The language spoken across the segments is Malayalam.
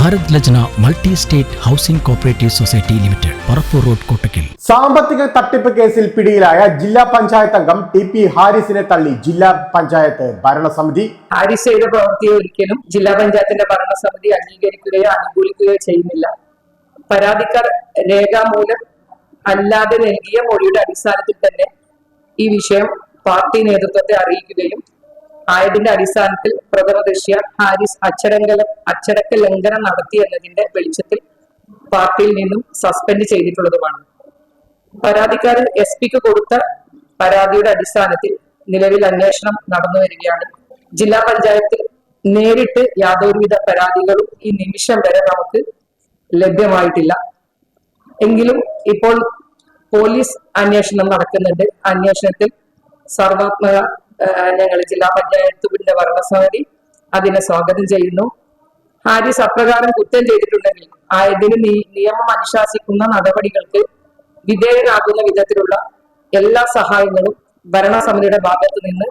Bharat Lajna multi state housing cooperative society limited Parappur road Kottakkal. സാമ്പത്തിക തട്ടിപ്പ് കേസിൽ പിടിയിലായ ജില്ലാ പഞ്ചായത്ത് അംഗം ടി പി ഹാരിസിനെ തള്ളി ജില്ലാ പഞ്ചായത്ത് ഭരണസമിതി. ഹാരിസ് ചെയ്ത പ്രവൃത്തിയെ ഒരിക്കലും ജില്ലാ പഞ്ചായത്തിന്റെ ഭരണസമിതി അംഗീകരിക്കുകയോ അനുകൂലിക്കുകയോ ചെയ്യുന്നില്ല. പരാതിക്കാർ രേഖാമൂലം അല്ലാതെ നൽകിയ മൊഴിയുടെ അടിസ്ഥാനത്തിൽ തന്നെ ഈ വിഷയം പാർട്ടി നേതൃത്വത്തെ അറിയിക്കുകയും ആയതിന്റെ അടിസ്ഥാനത്തിൽ പ്രഥമ ദൃശ്യ ഹാരിസ് അച്ചടങ്ക അച്ചടക്ക ലംഘനം നടത്തി എന്നതിന്റെ വെളിച്ചത്തിൽ പാർട്ടിയിൽ നിന്നും സസ്പെൻഡ് ചെയ്തിട്ടുള്ളതുമാണ്. പരാതിക്കാരൻ എസ് പിക്ക് കൊടുത്ത പരാതിയുടെ അടിസ്ഥാനത്തിൽ നിലവിൽ അന്വേഷണം നടന്നു വരികയാണ്. ജില്ലാ പഞ്ചായത്തിൽ നേരിട്ട് യാതൊരുവിധ പരാതികളും ഈ നിമിഷം വരെ നമുക്ക് ലഭ്യമായിട്ടില്ല. എങ്കിലും ഇപ്പോൾ പോലീസ് അന്വേഷണം നടക്കുന്നുണ്ട്. അന്വേഷണത്തിൽ സർവാത്മക ഞങ്ങൾ ജില്ലാ പഞ്ചായത്ത് പിന്നെ ഭരണസമിതി അതിനെ സ്വാഗതം ചെയ്യുന്നു. ഹാരിസ് അപ്രകാരം കുറ്റം ചെയ്തിട്ടുണ്ടെങ്കിൽ ആയതിന് നിയമം അനുശാസിക്കുന്ന നടപടികൾക്ക് വിധേയരാകുന്ന വിധത്തിലുള്ള എല്ലാ സഹായങ്ങളും ഭരണസമിതിയുടെ ഭാഗത്തു നിന്ന്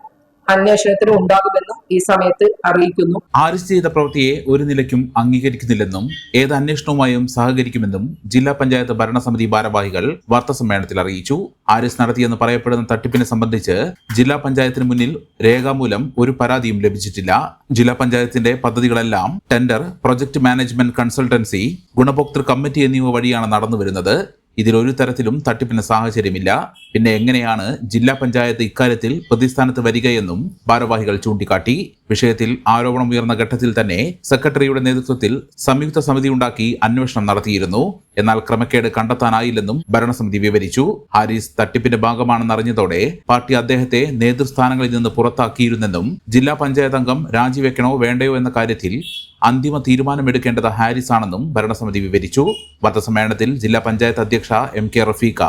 അന്വേഷണത്തിന് ഉണ്ടാകുമെന്നും ഈ സമയത്ത് അറിയിക്കുന്നു. ആരിസ് ചെയ്ത പ്രവൃത്തിയെ ഒരു നിലയ്ക്കും അംഗീകരിക്കുന്നില്ലെന്നും ഏത് അന്വേഷണവുമായും സഹകരിക്കുമെന്നും ജില്ലാ പഞ്ചായത്ത് ഭരണസമിതി ഭാരവാഹികൾ വാർത്താസമ്മേളനത്തിൽ അറിയിച്ചു. ആരിസ് നടത്തിയെന്ന് പറയപ്പെടുന്ന തട്ടിപ്പിനെ സംബന്ധിച്ച് ജില്ലാ പഞ്ചായത്തിന് മുന്നിൽ രേഖാമൂലം ഒരു പരാതിയും ലഭിച്ചിട്ടില്ല. ജില്ലാ പഞ്ചായത്തിന്റെ പദ്ധതികളെല്ലാം ടെൻഡർ പ്രൊജക്ട് മാനേജ്മെന്റ് കൺസൾട്ടൻസി ഗുണഭോക്തൃ കമ്മിറ്റി എന്നിവ വഴിയാണ് നടന്നുവരുന്നത്. ഇതിൽ ഒരു തരത്തിലും തട്ടിപ്പിന് സാഹചര്യമില്ല. പിന്നെ എങ്ങനെയാണ് ജില്ലാ പഞ്ചായത്ത് ഇക്കാര്യത്തിൽ പ്രതിസ്ഥാനത്ത് വരികയെന്നും ഭാരവാഹികൾ ചൂണ്ടിക്കാട്ടി. വിഷയത്തിൽ ആരോപണം ഉയർന്ന ഘട്ടത്തിൽ തന്നെ സെക്രട്ടറിയുടെ നേതൃത്വത്തിൽ സംയുക്ത സമിതി ഉണ്ടാക്കി അന്വേഷണം നടത്തിയിരുന്നു. എന്നാൽ ക്രമക്കേട് കണ്ടെത്താനായില്ലെന്നും ഭരണസമിതി വിവരിച്ചു. ഹാരിസ് തട്ടിപ്പിന്റെ ഭാഗമാണെന്നറിഞ്ഞതോടെ പാർട്ടി അദ്ദേഹത്തെ നേതൃസ്ഥാനങ്ങളിൽ നിന്ന് പുറത്താക്കിയിരുന്നെന്നും ജില്ലാ പഞ്ചായത്ത് അംഗം രാജിവെക്കണോ വേണ്ടയോ എന്ന കാര്യത്തിൽ അന്തിമ തീരുമാനമെടുക്കേണ്ടത് ഹാരിസ് ആണെന്നും ഭരണസമിതി വിവരിച്ചു. വാർത്താസമ്മേളനത്തിൽ ജില്ലാ പഞ്ചായത്ത് അധ്യക്ഷ എം കെ റഫീഖ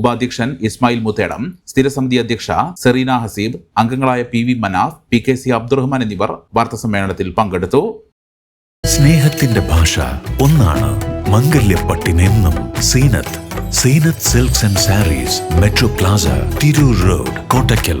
ഉപാധ്യക്ഷൻ ഇസ്മായിൽ മുത്തേടം സ്ഥിരസമിതി അധ്യക്ഷ സെറീന ഹസീബ് അംഗങ്ങളായ P V Manaf P K C Abdurahman എന്നിവർ വാർത്താസമ്മേളനത്തിൽ പങ്കെടുത്തു. സ്നേഹത്തിന്റെ ഭാഷ ഒന്നാണ് മംഗല്യപ്പട്ടിനെന്നും Seenath Seenath silks and sarees metro plaza Tirur road Kottakkal